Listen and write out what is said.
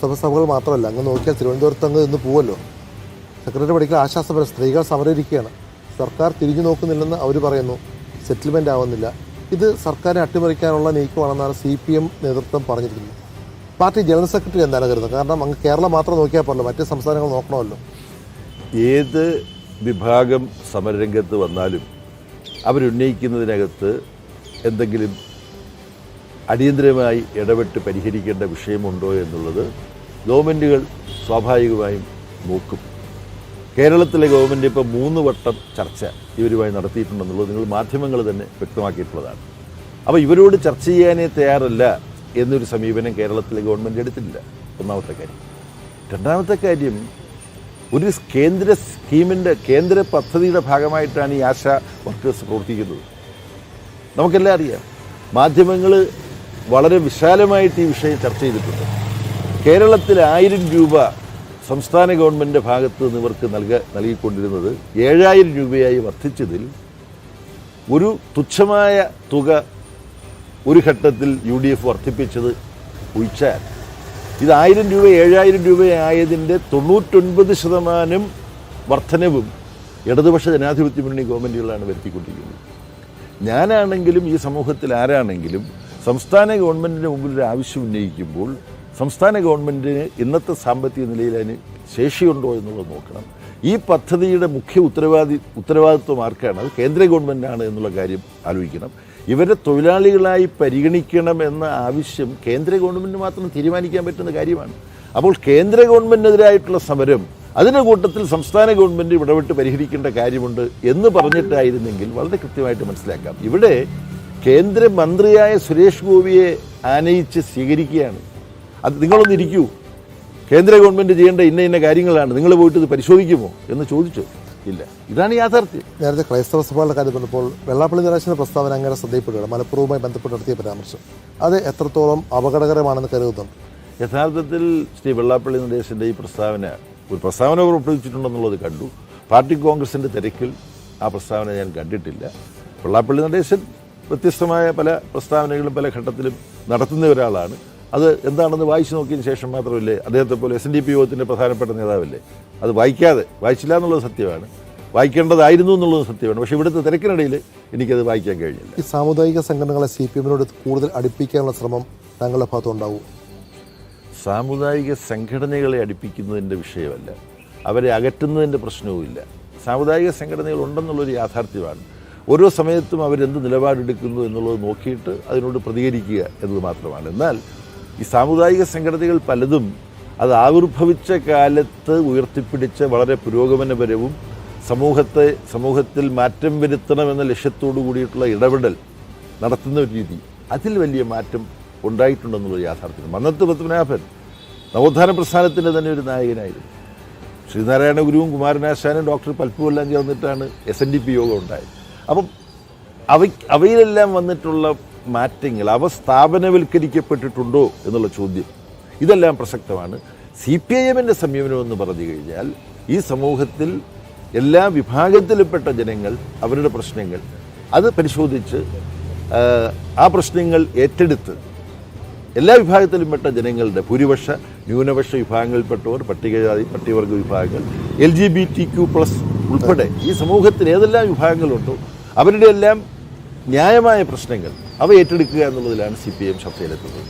ക്രൈസ്തവ സഭകൾ മാത്രമല്ല അങ്ങ് നോക്കിയാൽ തിരുവനന്തപുരത്ത് അങ്ങ് ഇന്ന് പോവല്ലോ. സെക്രട്ടറി പഠിക്കൽ ആശ്വാസപരം സ്ത്രീകൾ സമരയിരിക്കുകയാണ് സർക്കാർ തിരിഞ്ഞു നോക്കുന്നില്ലെന്ന് അവർ പറയുന്നു. സെറ്റിൽമെന്റ് ആവുന്നില്ല. ഇത് സർക്കാരിനെ അട്ടിമറിക്കാനുള്ള നീക്കമാണെന്നാണ് സി പി എം നേതൃത്വം പറഞ്ഞിരിക്കുന്നത്. പാർട്ടി ജനറൽ സെക്രട്ടറി എന്താണ് കരുതുന്നത്? കാരണം അങ്ങ് കേരളം മാത്രം നോക്കിയാൽ പോരല്ലോ മറ്റ് സംസ്ഥാനങ്ങൾ നോക്കണമല്ലോ. ഏത് വിഭാഗം സമരരംഗത്ത് വന്നാലും അവരുന്നയിക്കുന്നതിനകത്ത് എന്തെങ്കിലും അടിയന്തരമായി ഇടപെട്ട് പരിഹരിക്കേണ്ട വിഷയമുണ്ടോ എന്നുള്ളത് ഗവൺമെന്റുകൾ സ്വാഭാവികമായും നോക്കും. കേരളത്തിലെ ഗവൺമെന്റ് ഇപ്പോൾ മൂന്ന് വട്ടം ചർച്ച ഇവരുമായി നടത്തിയിട്ടുണ്ടെന്നുള്ളത് നിങ്ങൾ മാധ്യമങ്ങൾ തന്നെ വ്യക്തമാക്കിയിട്ടുള്ളതാണ്. അപ്പോൾ ഇവരോട് ചർച്ച ചെയ്യാനേ തയ്യാറല്ല എന്നൊരു സമീപനം കേരളത്തിലെ ഗവൺമെന്റ് എടുത്തിട്ടില്ല. ഒന്നാമത്തെ കാര്യം. രണ്ടാമത്തെ കാര്യം ഒരു കേന്ദ്ര സ്കീമിന്റെ കേന്ദ്ര പദ്ധതിയുടെ ഭാഗമായിട്ടാണ് ഈ ആശ വർക്കേഴ്സ് പ്രവർത്തിക്കുന്നത്. നമുക്കെല്ലാം അറിയാം. മാധ്യമങ്ങൾ വളരെ വിശാലമായിട്ട് ഈ വിഷയം ചർച്ച ചെയ്തിട്ടുണ്ട്. കേരളത്തിൽ ആയിരം രൂപ സംസ്ഥാന ഗവൺമെന്റിന്റെ ഭാഗത്ത് നിന്ന് ഇവർക്ക് നൽക നൽകിക്കൊണ്ടിരുന്നത് ഏഴായിരം രൂപയായി വർദ്ധിച്ചതിൽ ഒരു തുച്ഛമായ തുക ഒരു ഘട്ടത്തിൽ യു ഡി എഫ് വർദ്ധിപ്പിച്ചത് ഒഴിച്ചാൽ ഇത് ആയിരം രൂപ ഏഴായിരം രൂപയായതിന്റെ തൊണ്ണൂറ്റൊൻപത് ശതമാനം വർധനവും ഇടതുപക്ഷ ജനാധിപത്യ മുന്നണി ഗവൺമെന്റുകളാണ് വരുത്തിക്കൊണ്ടിരിക്കുന്നത്. ഞാനാണെങ്കിലും ഈ സമൂഹത്തിൽ ആരാണെങ്കിലും സംസ്ഥാന ഗവൺമെന്റിന് മുമ്പിൽ ഒരു ആവശ്യം ഉന്നയിക്കുമ്പോൾ സംസ്ഥാന ഗവൺമെന്റിന് ഇന്നത്തെ സാമ്പത്തിക നിലയിൽ അതിന് ശേഷിയുണ്ടോ എന്നുള്ളത് നോക്കണം. ഈ പദ്ധതിയുടെ മുഖ്യ ഉത്തരവാദി ഉത്തരവാദിത്വം ആർക്കാണ്? അത് കേന്ദ്ര ഗവൺമെന്റാണ് എന്നുള്ള കാര്യം ആലോചിക്കണം. ഇവരെ തൊഴിലാളികളായി പരിഗണിക്കണം എന്ന ആവശ്യം കേന്ദ്ര ഗവൺമെന്റ് മാത്രം തീരുമാനിക്കാൻ പറ്റുന്ന കാര്യമാണ്. അപ്പോൾ കേന്ദ്ര ഗവൺമെന്റിനെതിരായിട്ടുള്ള സമരം അതിന്റെ കൂട്ടത്തിൽ സംസ്ഥാന ഗവൺമെന്റ് ഇടപെട്ട് പരിഹരിക്കേണ്ട കാര്യമുണ്ട് എന്ന് പറഞ്ഞിട്ടായിരുന്നെങ്കിൽ വളരെ കൃത്യമായിട്ട് മനസ്സിലാക്കാം. ഇവിടെ കേന്ദ്രമന്ത്രിയായ സുരേഷ് ഗോപിയെ ആനയിച്ച് സ്വീകരിക്കുകയാണ്. അത് നിങ്ങളൊന്ന് ഇരിക്കൂ. കേന്ദ്ര ഗവൺമെന്റ് ചെയ്യേണ്ട ഇന്ന ഇന്ന കാര്യങ്ങളാണ്. നിങ്ങൾ പോയിട്ട് ഇത് പരിശോധിക്കുമോ എന്ന് ചോദിച്ചു. ഇല്ല. ഇതാണ് യാഥാർത്ഥ്യം. നേരത്തെ ക്രൈസ്തവ സഭകളുടെ കാര്യം പറഞ്ഞപ്പോൾ വെള്ളാപ്പള്ളി നിരാശന പ്രസ്താവന അങ്ങനെ ശ്രദ്ധയിൽപ്പെടുകയാണ്. മലപ്പുറവുമായി ബന്ധപ്പെട്ട് നടത്തിയ പരാമർശം. അത് എത്രത്തോളം അപകടകരമാണെന്ന് കരുതുന്നുണ്ട്? യഥാർത്ഥത്തിൽ ശ്രീ വെള്ളാപ്പള്ളി നടേശന്റെ ഈ പ്രസ്താവന ഒരു പ്രസ്താവന പുറപ്പെടുവിച്ചിട്ടുണ്ടെന്നുള്ളത് കണ്ടു. പാർട്ടി കോൺഗ്രസിന്റെ തിരക്കിൽ ആ പ്രസ്താവന ഞാൻ കണ്ടിട്ടില്ല. വെള്ളാപ്പള്ളി നടേശൻ വ്യത്യസ്തമായ പല പ്രസ്താവനകളും പല ഘട്ടത്തിലും നടത്തുന്ന ഒരാളാണ്. അത് എന്താണെന്ന് വായിച്ചു നോക്കിയതിന് ശേഷം മാത്രമല്ലേ അദ്ദേഹത്തെ പോലെ എസ് എൻ ഡി പി യോഗത്തിന്റെ പ്രധാനപ്പെട്ട നേതാവല്ലേ? അത് വായിക്കാതെ വായിച്ചില്ല എന്നുള്ളത് സത്യമാണ്. വായിക്കേണ്ടതായിരുന്നു എന്നുള്ളത് സത്യമാണ്. പക്ഷേ ഇവിടുത്തെ തിരക്കിനിടയിൽ എനിക്കത് വായിക്കാൻ കഴിഞ്ഞില്ല. ഈ സാമുദായിക സംഘടനകളെ സി പി എമ്മിനോട് കൂടുതൽ അടുപ്പിക്കാനുള്ള ശ്രമം താങ്കളുടെ ഭാഗത്തുണ്ടാവും സാമുദായിക സംഘടനകളെ അടുപ്പിക്കുന്നതിന്റെ വിഷയമല്ല. അവരെ അകറ്റുന്നതിന്റെ പ്രശ്നവുമില്ല. സാമുദായിക സംഘടനകൾ ഉണ്ടെന്നുള്ളൊരു യാഥാർത്ഥ്യമാണ്. ഓരോ സമയത്തും അവരെന്ത് നിലപാടെടുക്കുന്നു എന്നുള്ളത് നോക്കിയിട്ട് അതിനോട് പ്രതികരിക്കുക എന്നത് മാത്രമാണ്. എന്നാൽ ഈ സാമുദായിക സംഘടനകൾ പലതും അത് ആവിർഭവിച്ച കാലത്ത് ഉയർത്തിപ്പിടിച്ച വളരെ പുരോഗമനപരവും സമൂഹത്തെ സമൂഹത്തിൽ മാറ്റം വരുത്തണമെന്ന ലക്ഷ്യത്തോടു കൂടിയിട്ടുള്ള ഇടപെടൽ നടത്തുന്ന ഒരു രീതി അതിൽ വലിയ മാറ്റം ഉണ്ടായിട്ടുണ്ടെന്നുള്ള യാഥാർത്ഥ്യം മന്നത്ത് പത്മനാഭൻ നവോത്ഥാന പ്രസ്ഥാനത്തിന്റെ തന്നെ ഒരു നായകനായിരുന്നു. ശ്രീനാരായണ ഗുരുവും കുമാരനാശാനും ഡോക്ടർ പൽപ്പുവെല്ലാം ചേർന്നിട്ടാണ് എസ് എൻ ഡി പി യോഗം ഉണ്ടായത്. അപ്പം അവ അവയിലെല്ലാം വന്നിട്ടുള്ള മാറ്റങ്ങൾ അവ സ്ഥാപനവൽക്കരിക്കപ്പെട്ടിട്ടുണ്ടോ എന്നുള്ള ചോദ്യം. ഇതെല്ലാം പ്രസക്തമാണ്. സി പി ഐ എമ്മിന്റെ സമീപനം എന്ന് പറഞ്ഞു കഴിഞ്ഞാൽ ഈ സമൂഹത്തിൽ എല്ലാ വിഭാഗത്തിലുംപ്പെട്ട ജനങ്ങൾ അവരുടെ പ്രശ്നങ്ങൾ അത് പരിശോധിച്ച് ആ പ്രശ്നങ്ങൾ ഏറ്റെടുത്ത് എല്ലാ വിഭാഗത്തിലുംപ്പെട്ട ജനങ്ങളുടെ ഭൂരിപക്ഷ ന്യൂനപക്ഷ വിഭാഗങ്ങളിൽപ്പെട്ടവർ പട്ടികജാതി പട്ടികവർഗ വിഭാഗങ്ങൾ L G B T Q plus ഉൾപ്പെടെ ഈ സമൂഹത്തിൽ ഏതെല്ലാം വിഭാഗങ്ങളുണ്ടോ അവരുടെ എല്ലാം ന്യായമായ പ്രശ്നങ്ങൾ അവ ഏറ്റെടുക്കുക എന്നുള്ളതിലാണ് സി പി എം ചർച്ചയിലെത്തുന്നത്.